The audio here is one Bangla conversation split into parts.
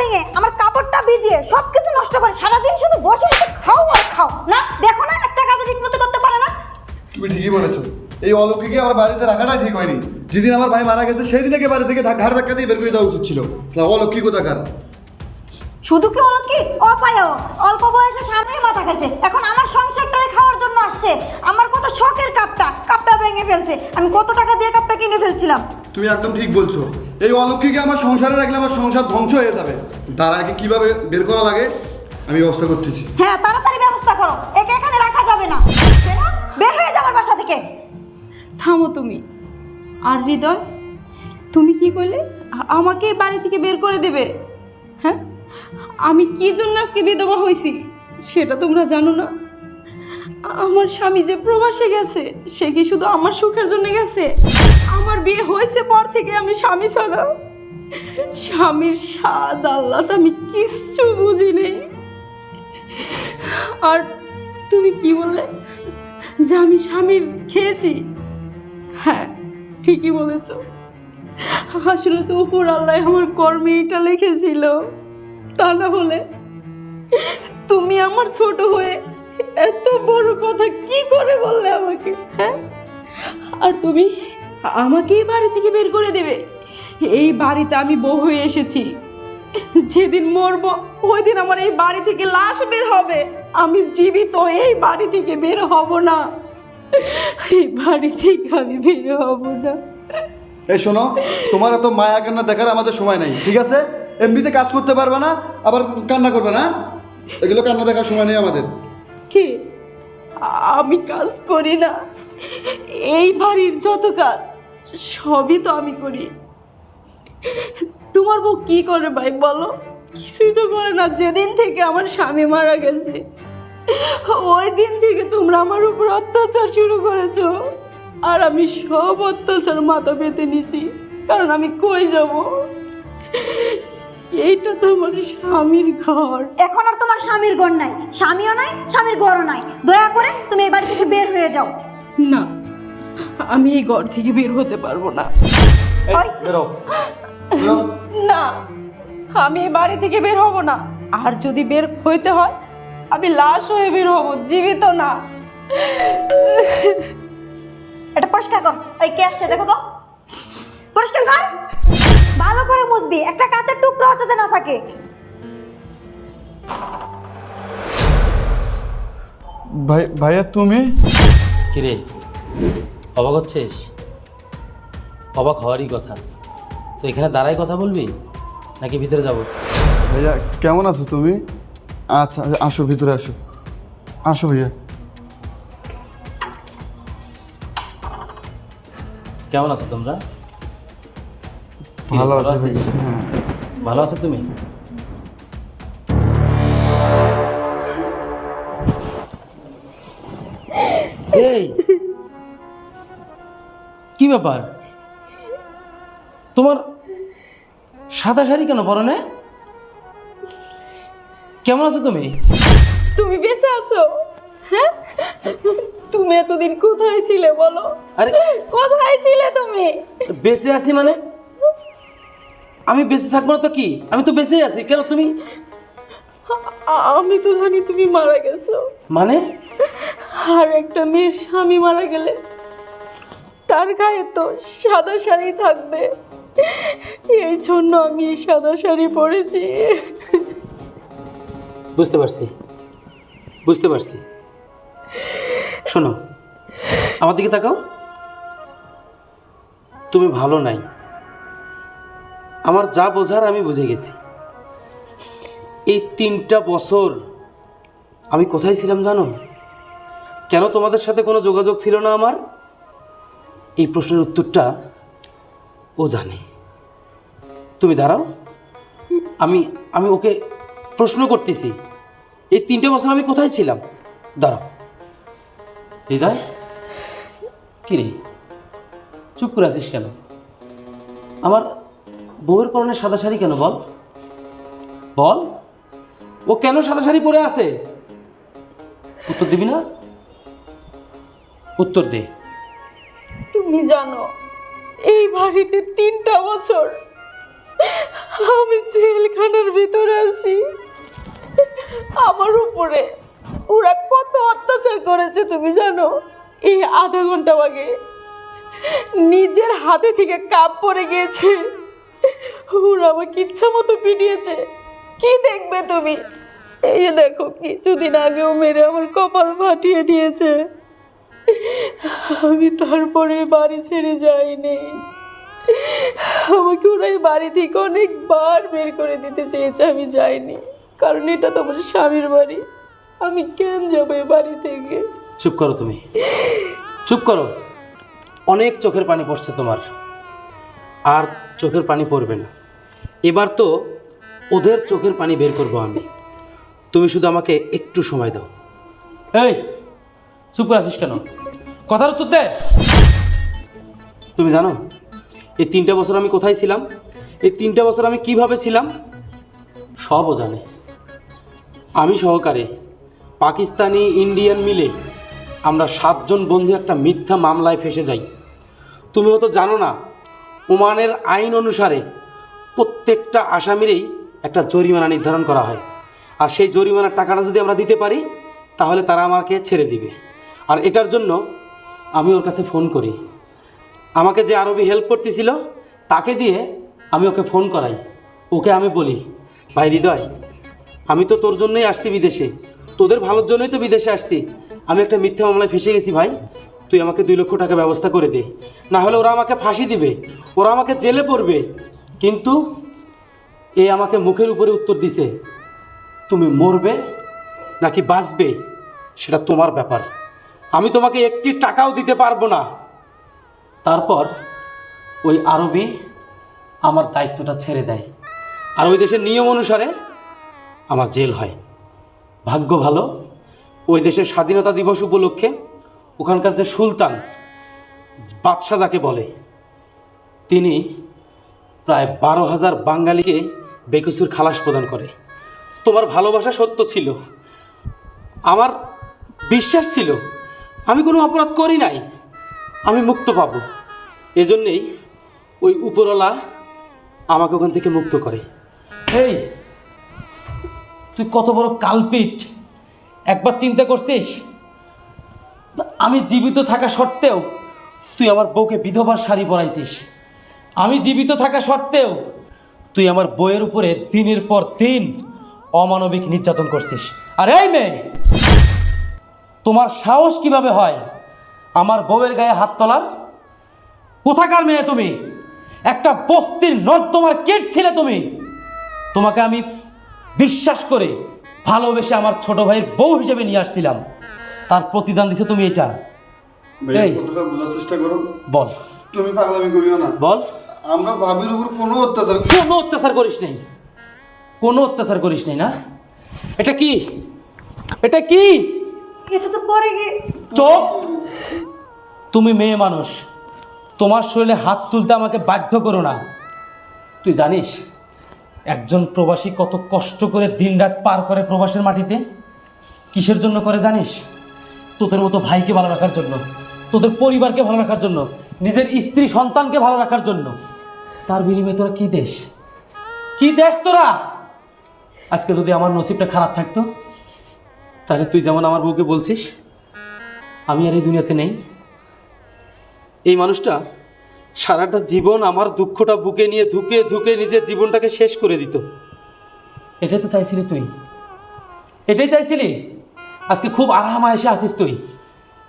ভেঙে আমার কাপড়টা ভিজিয়ে সব কিছু নষ্ট করে সারাদিন শুধু বসে বসে খাও আর খাও। না দেখো না একটা কাজ ঠিক মতো করতে পারে না। তুমি ঠিকই বলেছ। এই অলৌকিকে আমার বাড়িতে রাখাটা ঠিক হয়নি। যেদিন আমার ভাই মারা গেছে সেই দিনকে বাড়ি থেকে ঘাড় ধাক্কা দিয়ে বের করে দেওয়া উচিত ছিল। না অলৌকিক কোথাকার? শুধু কি হলো কি অপায় অল্প বয়সে স্বামীর মাথা গেছে। এখন আমার সংসারটারে খাওয়ার জন্য আসছে। আমার কত শখের কাপটা। কাপটা ভেঙে ফেলছে। আমি কত টাকা দিয়ে কাপটা কিনে ফেলছিলাম। তুমি একদম ঠিক বলছো। এই অলৌকিকে আমার সংসারে রাখলে আমার সংসার ধ্বংস হয়ে যাবে। তার আগে কীভাবে বের করা লাগে আমি ব্যবস্থা করতেছি। হ্যাঁ তাড়াতাড়ি ব্যবস্থা করো। একে এখানে রাখা যাবে না। বের হয়ে যাবার বাসা থেকে। থামো তুমি। আর হৃদয় তুমি কি করলে? আমাকে বাড়ি থেকে বের করে দেবে। হ্যাঁ? আমি কি জন্য আজকে বিধবা হয়েছি সেটা তোমরা জানো না। আমার স্বামী যে প্রবাসে গেছে, সে কি শুধু আমার সুখের জন্য গেছে? আমার বিয়ে হয়েছে পর থেকে আমি স্বামী ছাড়া। স্বামীর স্বাদ আল্লাহ আমি কিচ্ছু বুঝি নেই। আর তুমি কি বললে? যে আমি স্বামীর খেয়েছি? হ্যাঁ ঠিকই বলেছ। আসলে তো উপর আল্লাহ আমার কর্মে এটা লিখেছিল। তা না হলে তুমি আমার ছোট হয়ে এত বড় কথা কি করে বললে আমাকে হ্যাঁ? আর তুমি আমাকে এই বাড়ি থেকে বের করে দেবে। এই বাড়িতে আমি বউ হয়ে এসেছি। যেদিন মরবো ওই দিন আমার এই বাড়ি থেকে লাশ বের হবে। আমি জীবিত এই বাড়ি থেকে বের হব না। এই বাড়ি থেকে আমি বের হব না। এই শোনো, তোমার এত মায়া কান্না দেখার আমাদের সময় নেই, ঠিক আছে? এমনিতে কাজ করতে পারবে না, আবার কান্না করবে না এগুলো কান্না দেখার সময় নেই আমাদের। কে আমি কাজ করি না। এই বাড়ির যত কাজ, সবই তো আমি করি। তোমার বউ কি করে ভাই বলো? কিছুই তো করে না। যেদিন থেকে আমার স্বামী মারা গেছে, ওই দিন থেকে তোমরা আমার উপর অত্যাচার শুরু করেছ। আর আমি সব অত্যাচার মাথা পেতে নিছি, কারণ আমি কই যাব? এইটা তো আমার স্বামীর ঘর। এখন আর তোমার স্বামীর ঘর নাই। স্বামীও নাই স্বামীর ঘরও নাই। দয়া করে তুমি এই বাড়ি থেকে বের হয়ে যাও। না আমি এই ঘর থেকে বের হতে পারব না। এই, ওই। বেরো। বেরো। না আমি এই বাড়ি থেকে বের হব না। আর যদি বের হইতে হয় আমি লাশ হয়ে বের হব জীবিত না। এটা পরিষ্কার কর। ওই কে আসছে দেখো তো। পরিষ্কার কর। মুছবি একটা কাঁচের টুকরো যাতে না থাকে। ভাই ভাইয়া তুমি? কিরে অবাক হচ্ছিস? অবাক হওয়ারই কথা। তো এখানে দাঁড়াই কথা বলবি নাকি ভিতরে যাব? ভাইয়া কেমন আছো তুমি? আচ্ছা আচ্ছা, আসো ভিতরে আসো। আসো ভাইয়া। কেমন আছো তোমরা? ভালো আছি? ভাইয়া হ্যাঁ। ভালো আছো তুমি? এই! কি ব্যাপার? তোমার সাদা শাড়ি কেন পরনে কেমন আছো তুমি? তুমি বেঁচে আছো? হ্যাঁ? তুমি এতদিন কোথায় ছিলে বলো? আরে কোথায় ছিলে তুমি? বেঁচে আছি মানে? আমি বেঁচে থাকব না তো কি? আমি তো বেঁচেই আছি কেন তুমি? আমি তো জানি তুমি মারা গেছো। মানে? আর একটা মেয়ের স্বামী মারা গেলে তার গায়ে তো সাদা শাড়ি থাকবে। এই জন্য আমি সাদা শাড়ি পরেছি। বুঝতে পারছি। বুঝতে পারছি। শোনো আমার দিকে তাকাও। তুমি ভালো নাই। আমার যা বোঝার আমি বুঝে গেছি। এই তিনটা বছর আমি কোথায় ছিলাম জানো? কেন তোমাদের সাথে কোনো যোগাযোগ ছিল না আমার? এই প্রশ্নের উত্তরটা ও জানে। তুমি দাঁড়াও। আমি আমি ওকে প্রশ্ন করতেছি। এই তিনটে বছর আমি কোথায় ছিলাম? দাঁড়াও। হৃদয়? কি রে চুপ করে আছিস কেন? আমার বউয়ের পরনে সাদা শাড়ি কেন বল? বল। ও কেন সাদা শাড়ি পরে আছে? উত্তর দিবি না? উত্তর দে। তুমি জানো, এই বাড়িতে তিনটা বছর আমি জেলখানার ভিতরে আছি। আমার উপরে ওরা কত অত্যাচার করেছে, তুমি জানো? এই আধা ঘণ্টা আগে নিজের হাতে থেকে কাপ পড়ে গিয়েছে। ওরা আমাকে ইচ্ছা মতো পিটিয়েছে। কি দেখবে তুমি? এই যে দেখো, কিছুদিন আগেও মেরে আমার কপাল ফাটিয়ে দিয়েছে। আমি তারপরে বাড়ি ছেড়ে যাইনি। আমাকে ওরা এই বাড়ি থেকে অনেকবার বের করে দিতে চেয়েছে, আমি যাইনি। কারণ এটা তো আমার স্বামীর বাড়ি। আমি কেন যাব এই বাড়ি থেকে? চুপ করো তুমি। চুপ করো। অনেক চোখের পানি পড়ছে তোমার। আর চোখের পানি পড়বে না। এবার তো ওদের চোখের পানি বের করব আমি। তুমি শুধু আমাকে একটু সময় দাও। এই, চুপ করে আছিস কেন? কথার উত্তর দে। তুমি জানো, এই তিনটা বছর আমি কোথায় ছিলাম? এই তিনটা বছর আমি কীভাবে ছিলাম? সবও জানে। আমি সহকারে পাকিস্তানি ইন্ডিয়ান মিলে আমরা সাতজন বন্ধু একটা মিথ্যা মামলায় ফেসে যাই। তুমি হয়তো জানো না ওমানের আইন অনুসারে প্রত্যেকটা আসামিরই একটা জরিমানা নির্ধারণ করা হয়। আর সেই জরিমানার টাকাটা যদি আমরা দিতে পারি, তাহলে তারা আমাকে ছেড়ে দিবে। আর এটার জন্য আমি ওর কাছে ফোন করি। আমাকে যে আরবি হেল্প করতেছিল, তাকে দিয়ে আমি ওকে ফোন করাই। ওকে আমি বলি, ভাই হৃদয়, আমি তো তোর জন্যই আসছি বিদেশে। তোদের ভালোর জন্যই তো বিদেশে আসছি। আমি একটা মিথ্যা মামলায় ফেসে গেছি ভাই। তুই আমাকে দুই লক্ষ টাকা ব্যবস্থা করে দে। না হলে ওরা আমাকে ফাঁসি দিবে। ওরা আমাকে জেলে পড়বে। কিন্তু এ আমাকে মুখের উপরে উত্তর দিছে, তুমি মরবে নাকি বাঁচবে সেটা তোমার ব্যাপার। আমি তোমাকে একটি টাকাও দিতে পারব না। তারপর ওই আরবি আমার দায়িত্বটা ছেড়ে দেয়। আর ওই দেশের নিয়ম অনুসারে আমার জেল হয়। ভাগ্য ভালো, ওই দেশের স্বাধীনতা দিবস উপলক্ষে ওখানকার যে সুলতান, বাদশাহ যাকে বলে, তিনি প্রায় বারো হাজার বাঙালিকে বেকসুর খালাস প্রদান করে। তোমার ভালোবাসা সত্য ছিল, আমার বিশ্বাস ছিল, আমি কোনো অপরাধ করি নাই, আমি মুক্ত পাবো। এজন্যেই ওই উপরওয়ালা আমাকে ওখান থেকে মুক্ত করে। এই তুই কত বড় কালপিট, একবার চিন্তা করছিস? আমি জীবিত থাকা সত্ত্বেও তুই আমার বউকে বিধবার শাড়ি পরাইছিস। আমি জীবিত থাকা সত্ত্বেও তুই আমার বইয়ের উপরে দিনের পর দিন অমানবিক নির্যাতন করছিস। আর এই মেয়ে, তোমার সাহস কীভাবে হয় আমার বউয়ের গায়ে হাত তোলার? কোথাকার মেয়ে তুমি? একটা বস্তির নর্দমার কেট ছিলে তুমি? তোমাকে আমি বিশ্বাস করে ভালোবেসে আমার ছোট ভাইয়ের বউ হিসেবে নিয়ে আসছিলাম। তার প্রতিদান দিছে তুমি এটা। এই। বোঝার চেষ্টা করো বল। তুমি পাগলামি করিও না। বল। আমরা ভাবির উপর কোনো অত্যাচার কোনো অত্যাচার করিস নাই। কোনো অত্যাচার করিস নাই না? এটা কি? এটা কি? এটা তো পরে গিয়ে চোপ তুমি মেয়ে মানুষ। তোমার শরীরে হাত তুলতে আমাকে বাধ্য করো না। তুই জানিস একজন প্রবাসী কত কষ্ট করে দিনরাত পার করে প্রবাসের মাটিতে? কিসের জন্য করে জানিস? তোদের মতো ভাইকে ভালো রাখার জন্য, তোদের পরিবারকে ভালো রাখার জন্য, নিজের স্ত্রী সন্তানকে ভালো রাখার জন্য। তার বিনিময়ে তোরা কি দেশ? কি দেশ তোরা? আজকে যদি আমার নসিবটা খারাপ থাকতো, তাহলে তুই যেমন আমার বউকে বলছিস, আমি আর এই দুনিয়াতে নেই। এই মানুষটা সারাটা জীবন আমার দুঃখটা বুকে নিয়ে ধুকে ধুকে নিজের জীবনটাকে শেষ করে দিত। এটাই তো চাইছিলি তুই। এটাই চাইছিলি? আজকে খুব আরাম এসে আসিস তুই।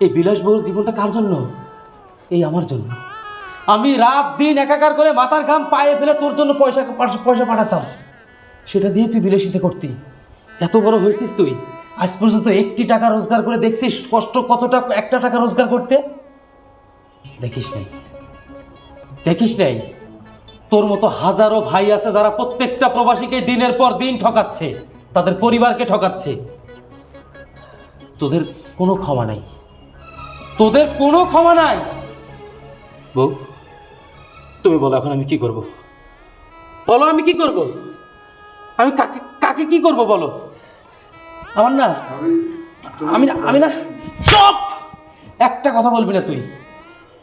এই বিলাসবহুল জীবনটা কার জন্য? এই আমার জন্য। আমি রাত দিন একাকার করে মাথার ঘাম পায়ে ফেলে তোর জন্য পয়সা পয়সা পাঠাতাম। সেটা দিয়ে তুই বিলাসিতে করতি। এত বড় হয়েছিস তুই। আজ পর্যন্ত একটি টাকা রোজগার করে দেখছিস কষ্ট কতটা একটা টাকা রোজগার করতে? দেখিস নাই। দেখিস নাই। তোর মতো হাজারো ভাই আছে যারা প্রত্যেকটা প্রবাসীকে দিনের পর দিন ঠকাচ্ছে। তাদের পরিবারকে ঠকাচ্ছে। তোদের কোনো ক্ষমা নাই। তোদের কোনো ক্ষমা নাই। বউ তুমি বলো এখন আমি কি করব? বলো আমি কি করব? আমি কাকে কাকে কি করব বলো? আমার না আমি না আমি না চপ! একটা কথা বলবি না তুই।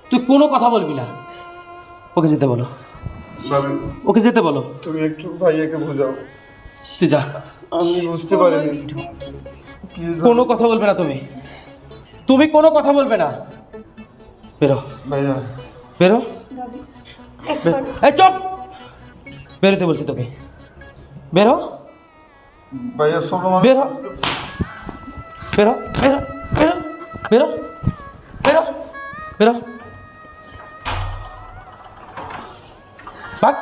তুই কোনো কথা বলবি না। ওকে যেতে বলো। ওকে যেতে বলো। তুমি একটু ভাইয়াকে বোঝাও। তুই যা। আমি বুঝতে পারিনি। কোনো কথা বলবে না তুমি। তুমি কোনো কথা বলবে না। বেরো। ভাইয়া। বেরো। এই চপ। বেরোতে বলছি তোকে। বেরো। ভাইয়া বেরো। বেরো। বেরো। বেরো। বেরো। বেরো। বেরো। বাক।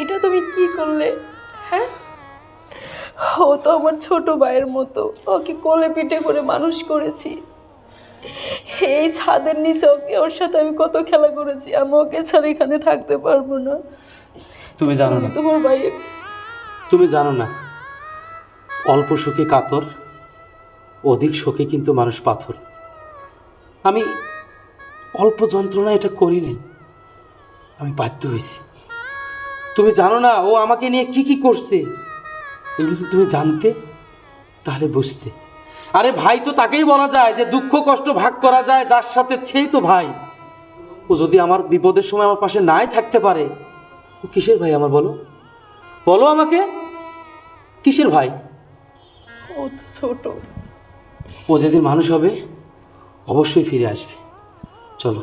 এটা তুমি কি করলে? ও তো আমার ছোট ভাইয়ের মতো। ওকে কোলে পিঠে করে মানুষ করেছি। এই ছাদের নিচে ওকে ওর সাথে আমি কত খেলা করেছি। আমি ওকে ছাড়া এখানে থাকতে পারব না। তুমি জানো না। তোমার ভাইয়ের তুমি জানো না অল্প সুখে কাতর অধিক শোকে কিন্তু মানুষ পাথর। আমি অল্প যন্ত্রণা এটা করি নাই। আমি বাধ্য হয়েছি। তুমি জানো না ও আমাকে নিয়ে কি কি করছে? এগুলো যদি তুমি জানতে তাহলে বুঝতে। আরে ভাই তো তাকেই বলা যায় যে দুঃখ কষ্ট ভাগ করা যায় যার সাথে সেই তো ভাই। ও যদি আমার বিপদের সময় আমার পাশে নাই থাকতে পারে ও কিসের ভাই আমার বলো? বলো আমাকে কিসের ভাই? ও তো ছোট। ও যেদিন মানুষ হবে অবশ্যই ফিরে আসবে। চলো।